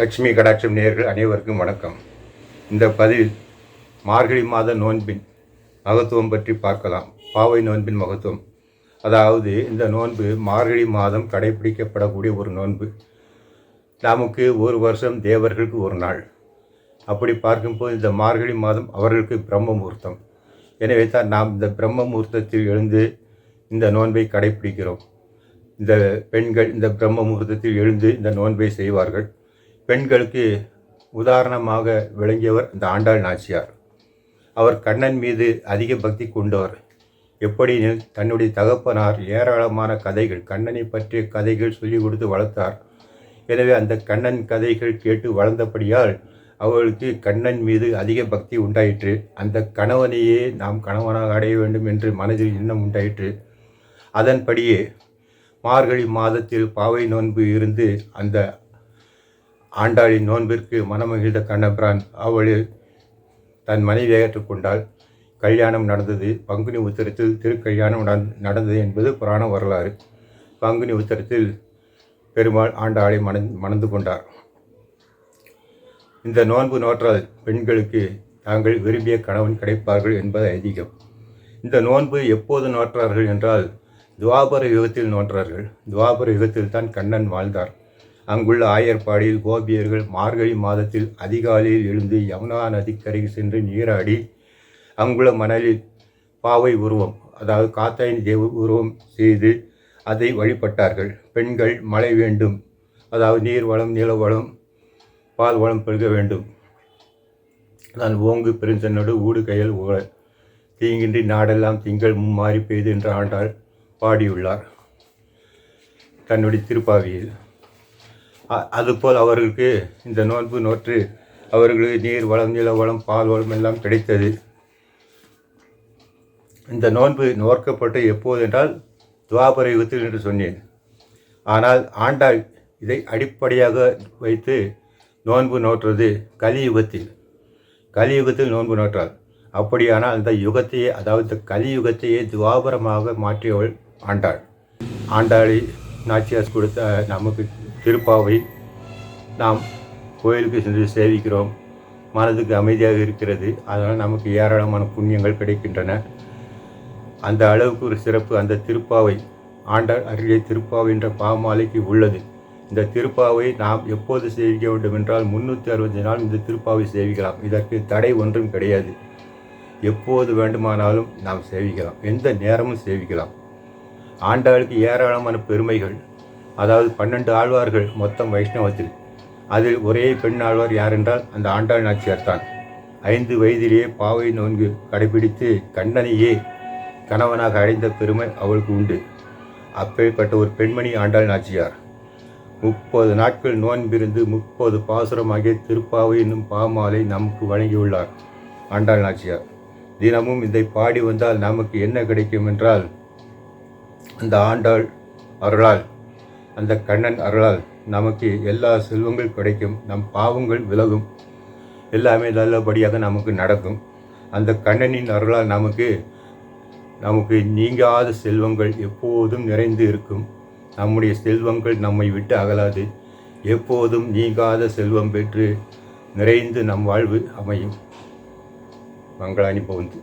லட்சுமி கடாட்சம் நேயர்கள் அனைவருக்கும் வணக்கம். இந்த பதிவில் மார்கழி மாத நோன்பின் மகத்துவம் பற்றி பார்க்கலாம். பாவை நோன்பின் மகத்துவம். அதாவது இந்த நோன்பு மார்கழி மாதம் கடைபிடிக்கப்படக்கூடிய ஒரு நோன்பு. நமக்கு ஒரு வருஷம் தேவர்களுக்கு ஒரு நாள். அப்படி பார்க்கும்போது இந்த மார்கழி மாதம் அவர்களுக்கு பிரம்ம முகூர்த்தம். எனவே தான் நாம் இந்த பிரம்ம முகூர்த்தத்தில் எழுந்து இந்த நோன்பை கடைபிடிக்கிறோம் இந்த பெண்கள் இந்த பிரம்ம முகூர்த்தத்தில் எழுந்து இந்த நோன்பை செய்வார்கள். பெண்களுக்கு உதாரணமாக விளங்கியவர் இந்த ஆண்டாள் நாச்சியார். அவர் கண்ணன் மீது அதிக பக்தி கொண்டவர். எப்படி தன்னுடைய தகப்பனார் ஏராளமான கதைகள் கண்ணனை பற்றிய கதைகள் சொல்லிக் கொடுத்து வளர்த்தார். எனவே அந்த கண்ணன் கதைகள் கேட்டு வளர்ந்தபடியால் அவளுக்கு கண்ணன் மீது அதிக பக்தி உண்டாயிற்று. அந்த கணவனையே நாம் கணவனாக அடைய வேண்டும் என்று மனதில் எண்ணம் உண்டாயிற்று. அதன்படியே மார்கழி மாதத்தில் பாவை நோன்பு இருந்து அந்த ஆண்டாளின் நோன்பிற்கு மனமகிழ்ந்த கண்ணபிரான் அவள் தன் மனைவியை ஏற்றுக்கொண்டால் கல்யாணம் நடந்தது. பங்குனி உத்தரத்தில் திருக்கல்யாணம் நடந்- நடந்தது என்பது புராண வரலாறு. பங்குனி உத்தரத்தில் பெருமாள் ஆண்டாளை மணந் மணந்து கொண்டார். இந்த நோன்பு நோற்றால் பெண்களுக்கு தாங்கள் விரும்பிய கணவன் கிடைப்பார்கள் என்பது ஐதீகம். இந்த நோன்பு எப்போது நோற்றார்கள் என்றால் துவாபர யுகத்தில் நோற்றார்கள். துவாபர யுகத்தில் தான் கண்ணன் வாழ்ந்தார். அங்குள்ள ஆயர்பாடியில் கோபியர்கள் மார்கழி மாதத்தில் அதிகாலையில் எழுந்து யமுனா நதிக்கரைக்கு சென்று நீராடி அங்குள்ள மணலில் பாவை உருவம் அதாவது காத்தாயின் தேவ உருவம் செய்து அதை வழிபட்டார்கள். பெண்கள் மழை வேண்டும் அதாவது நீர் வளம் நில வளம் பால் வளம் பெருக வேண்டும். நான் ஓங்கு பெருஞ்சன்னோடு ஊடு கையில் ஊழ தீங்கின்றி நாடெல்லாம் திங்கள் மும்மாறி பெய்து என்று ஆண்டாள் பாடியுள்ளார். தன்னுடைய திருப்பாவியில். அதுபோல் அவர்களுக்கு இந்த நோன்பு நோற்று அவர்களுக்கு நீர் வளம் நில வளம் பால் வளம் எல்லாம் கிடைத்தது. இந்த நோன்பு நோர்க்கப்பட்டு எப்போது என்றால் துவாபர யுகத்தில் என்று சொன்னேன். ஆனால் ஆண்டாள் இதை அடிப்படையாக வைத்து நோன்பு நோற்றது கலியுகத்தில். கலியுகத்தில் நோன்பு நோற்றாள். அப்படியானால் அந்த யுகத்தையே அதாவது கலியுகத்தையே துவாபரமாக மாற்றியவள் ஆண்டாள். ஆண்டாளை நாச்சியார் கொடுத்த நமக்கு திருப்பாவை நாம் கோயிலுக்கு சென்று சேவிக்கிறோம். மனதுக்கு அமைதியாக இருக்கிறது. அதனால் நமக்கு ஏராளமான புண்ணியங்கள் கிடைக்கின்றன. அந்த அளவுக்கு ஒரு சிறப்பு அந்த திருப்பாவை ஆண்டாள் அருகே திருப்பாவை என்ற பாமாலைக்கு உள்ளது. இந்த திருப்பாவை நாம் எப்போது சேவிக்க வேண்டும் என்றால் முன்னூற்றி அறுபத்தி நாள் இந்த திருப்பாவை சேவிக்கலாம். இதற்கு தடை ஒன்றும் கிடையாது. எப்போது வேண்டுமானாலும் நாம் சேவிக்கலாம். எந்த நேரமும் சேவிக்கலாம். ஆண்டாளுக்கு ஏராளமான பெருமைகள் அதாவது பன்னெண்டு ஆழ்வார்கள் மொத்தம் வைஷ்ணவத்தில். அதில் ஒரே பெண் ஆழ்வார் யார் என்றால் அந்த ஆண்டாள் நாச்சியார் தான். ஐந்து வயதிலேயே பாவை நோன்கு கடைபிடித்து கண்ணனையே கணவனாக அடைந்த பெருமை அவளுக்கு உண்டு. அப்பேற்பட்ட ஒரு பெண்மணி ஆண்டாள் நாச்சியார். முப்பது நாட்கள் நோன்பிருந்து முப்பது பாசுரமாகிய திருப்பாவை என்னும் பாமாலை நமக்கு வழங்கியுள்ளார். ஆண்டாள் நாச்சியார் தினமும் இதை பாடி வந்தால் நமக்கு என்ன கிடைக்கும் என்றால் அந்த ஆண்டாள் அருளால் அந்த கண்ணன் அருளால் நமக்கு எல்லா செல்வங்கள் கிடைக்கும் நம் பாவங்கள் விலகும் எல்லாமே நல்லபடியாக நமக்கு நடக்கும். அந்த கண்ணனின் அருளால் நமக்கு நமக்கு நீங்காத செல்வங்கள் எப்போதும் நிறைந்து இருக்கும். நம்முடைய செல்வங்கள் நம்மை விட்டு அகலாது. எப்போதும் நீங்காத செல்வம் பெற்று நிறைந்து நம் வாழ்வு அமையும். மங்களாணி பவுந்து.